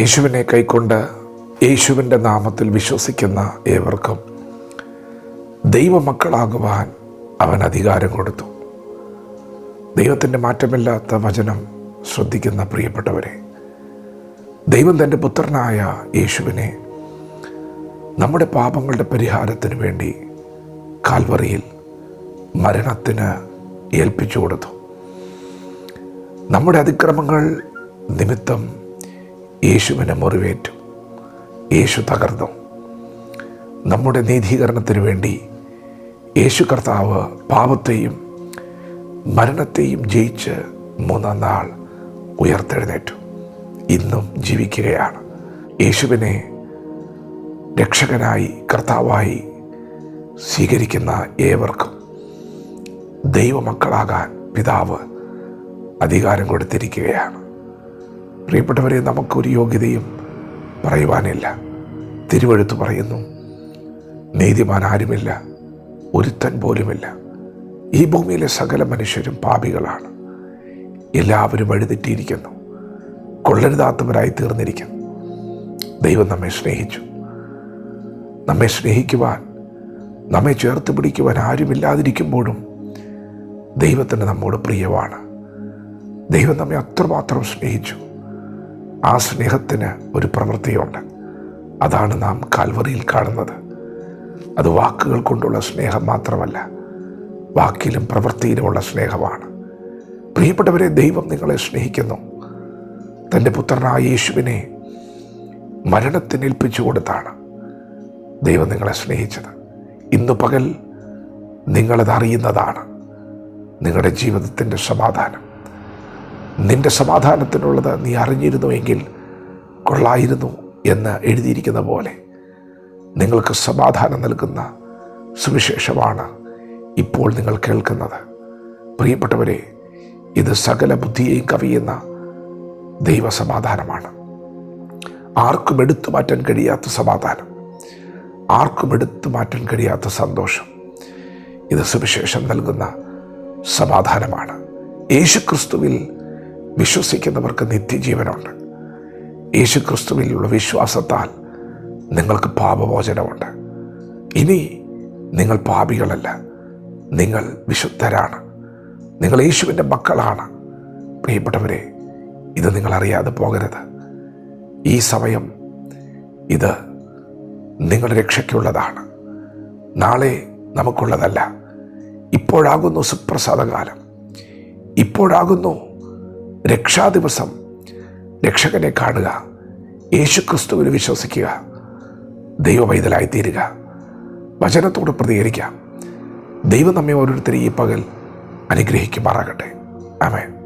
യേശുവിനെ കൈക്കൊണ്ട് യേശുവിന്റെ നാമത്തിൽ വിശ്വസിക്കുന്ന ഏവർക്കും ദൈവമക്കളാകുവാൻ അവൻ അധികാരം കൊടുത്തു. ദൈവത്തിന്റെ മാറ്റമില്ലാത്ത വചനം ശ്രദ്ധിക്കുന്ന പ്രിയപ്പെട്ടവരെ ദൈവം തന്റെ പുത്രനായ യേശുവിനെ നമ്മുടെ പാപങ്ങളുടെ പരിഹാരത്തിന് വേണ്ടി കാൽവറിയിൽ മരണത്തിന് ഏൽപ്പിച്ചു കൊടുത്തു. നമ്മുടെ അതിക്രമങ്ങൾ നിമിത്തം യേശുവിനെ മുറിവേറ്റു. യേശു തകർന്നു. നമ്മുടെ നീതീകരണത്തിന് വേണ്ടി യേശു കർത്താവ് പാപത്തെയും മരണത്തെയും ജയിച്ച് മൂന്നാം നാൾ ഉയർത്തെഴുന്നേറ്റു. ഇന്നും ജീവിക്കുകയാണ്. യേശുവിനെ രക്ഷകനായി കർത്താവായി സ്വീകരിക്കുന്ന ഏവർക്കും ദൈവമക്കളാകാൻ പിതാവ് അധികാരം കൊടുത്തിരിക്കുകയാണ്. പ്രിയപ്പെട്ടവരെ നമുക്കൊരു യോഗ്യതയും പറയുവാനില്ല. തിരുവഴുത്ത് പറയുന്നു നീതിമാൻ ആരുമില്ല ഒരുത്തൻ പോലുമില്ല. ഈ ഭൂമിയിലെ സകല മനുഷ്യരും പാപികളാണ്. എല്ലാവരും വഴിതെറ്റിയിരിക്കുന്നു. കൊള്ളരുതാത്തവരായി തീർന്നിരിക്കുന്നു. ദൈവം നമ്മെ സ്നേഹിച്ചു. നമ്മെ സ്നേഹിക്കുവാൻ നമ്മെ ചേർത്ത് പിടിക്കുവാൻ ആരുമില്ലാതിരിക്കുമ്പോഴും ദൈവത്തിന് നമ്മോട് പ്രിയമാണ്. ദൈവം നമ്മെ അത്രമാത്രം സ്നേഹിച്ചു. ആ സ്നേഹത്തിന് ഒരു പ്രവൃത്തിയുണ്ട്. അതാണ് നാം കാൽവറിയിൽ കാണുന്നത്. അത് വാക്കുകൾ കൊണ്ടുള്ള സ്നേഹം മാത്രമല്ല വാക്കിലും പ്രവൃത്തിയിലുമുള്ള സ്നേഹമാണ്. പ്രിയപ്പെട്ടവരെ ദൈവം നിങ്ങളെ സ്നേഹിക്കുന്നു. തന്റെ പുത്രനായ യേശുവിനെ മരണത്തിന് ഏൽപ്പിച്ചു കൊടുത്താണ് ദൈവം നിങ്ങളെ സ്നേഹിച്ചത്. ഇന്നു പകൽ നിങ്ങളത് അറിയുന്നതാണ് നിങ്ങളുടെ ജീവിതത്തിന്റെ സമാധാനം. നിന്റെ സമാധാനത്തിനുള്ളത് നീ അറിഞ്ഞിരുന്നുവെങ്കിൽ കൊള്ളായിരുന്നു എന്ന് എഴുതിയിരിക്കുന്ന പോലെ നിങ്ങൾക്ക് സമാധാനം നൽകുന്ന സുവിശേഷമാണ് ഇപ്പോൾ നിങ്ങൾ കേൾക്കുന്നത്. പ്രിയപ്പെട്ടവരെ ഇത് സകല ബുദ്ധിയെയും കവിയുന്ന ദൈവസമാധാനമാണ്. ആർക്കും എടുത്തു മാറ്റാൻ കഴിയാത്ത സമാധാനം. ആർക്കും എടുത്തു മാറ്റാൻ കഴിയാത്ത സന്തോഷം. ഇത് സുവിശേഷം നൽകുന്ന സമാധാനമാണ്. യേശുക്രിസ്തുവിൽ വിശ്വസിക്കുന്നവർക്ക് നിത്യജീവനുണ്ട്. യേശുക്രിസ്തുവിലുള്ള വിശ്വാസത്താൽ നിങ്ങൾക്ക് പാപമോചനമുണ്ട്. ഇനി നിങ്ങൾ പാപികളല്ല. നിങ്ങൾ വിശുദ്ധരാണ്. നിങ്ങൾ യേശുവിന്റെ മക്കളാണ്. പ്രിയപ്പെട്ടവരെ ഇത് നിങ്ങളറിയാതെ പോകരുത്. ഈ സമയം ഇത് നിങ്ങളുടെ രക്ഷയ്ക്കുള്ളതാണ്. നാളെ നമുക്കുള്ളതല്ല. ഇപ്പോഴാകുന്നു സുപ്രസാദകാലം. ഇപ്പോഴാകുന്നു രക്ഷാദിവസം രക്ഷകനെ കാണുക യേശുക്രിസ്തുവിൽ വിശ്വസിക്കുക ദൈവവൈതലായി തീരുക വചനത്തോട് പ്രതികരിക്കാം. ദൈവം നമ്മെ ഓരോരുത്തരെയും ഈ പകൽ അനുഗ്രഹിക്കുമാറാകട്ടെ. ആമേൻ.